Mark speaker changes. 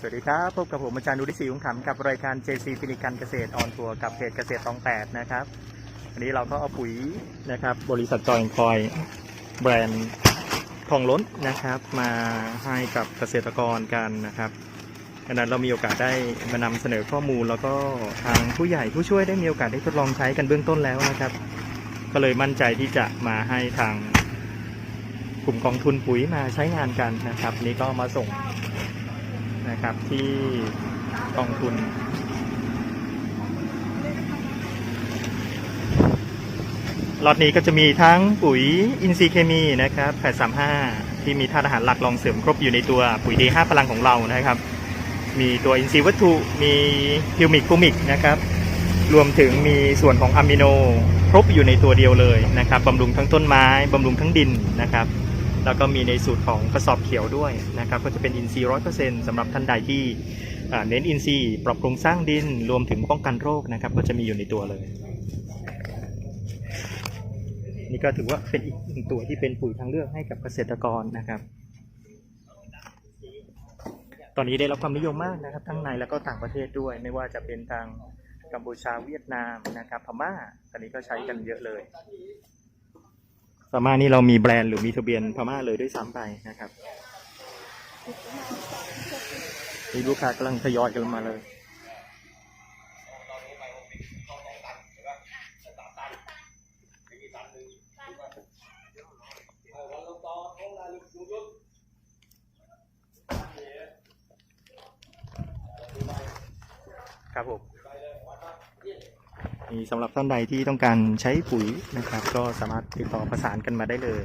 Speaker 1: สวัสดีครับ พบกับผมอาจารย์นุริศรีอุ้งขำกับรายการ JC ฟินิกันเกษตรออนทัวร์กับเพจเกษตรตองแปดนะครับวันนี้เราก็เอาปุ๋ยนะครับ บริษัทจอยคอยแบรนด์ทองล้นนะครับ มาให้กับเกษตรกรกันนะครับดังนั้นเรามีโอกาสได้มานำเสนอข้อมูล แล้วก็ทางผู้ใหญ่ผู้ช่วยได้มีโอกาสได้ทดลองใช้กันเบื้องต้นแล้วนะครับ ก็เลยมั่นใจที่จะมาให้ทางกลุ่มกองทุนปุ๋ยมาใช้งานกันนะครับ นี่ก็มาส่ง นะครับที่กองทุนล็อตนี้ก็จะมีทั้งปุ๋ยอินทรีย์เคมีนะครับ835 ที่มีธาตุอาหารหลักรองเสริมครบอยู่ในตัวปุ๋ย D5 พลังของเรานะครับ มีตัวอินทรีย์วัตถุ มีพิวมิกฟูมิกนะครับ รวมถึงมีส่วนของอะมิโนครบอยู่ในตัวเดียวเลยนะครับบำรุงทั้งต้นไม้บำรุงทั้งดินนะครับ แล้วก็มีในสูตรของกระสอบเขียวด้วยนะครับก็จะเป็นอินทรีย์ร้อยเปอร์เซ็นต์สำหรับท่านใดที่เน้นอินทรีย์ปรับปรุงสร้างดินรวมถึงป้องกันโรคนะครับ ก็จะมีอยู่ในตัวเลย นี่ก็ถือว่าเป็นอีกหนึ่งตัวที่เป็นปุ๋ยทางเลือกให้กับเกษตรกรนะครับ ตอนนี้ได้รับความนิยมมากนะครับ ทั้งในและก็ต่างประเทศด้วย ไม่ว่าจะเป็นทางกัมพูชาเวียดนามนะครับพม่าตอนนี้ก็ใช้กันเยอะเลย พม่านี่เรามีแบรนด์หรือมีทะเบียนพม่าเลยด้วยซ้ำไปนะครับมีลูกค้ากำลังทยอยกันมาเลย ครับผม มีสำหรับท่านใดที่ต้องการใช้ปุ๋ยนะครับ ก็สามารถติดต่อประสานกันมาได้เลย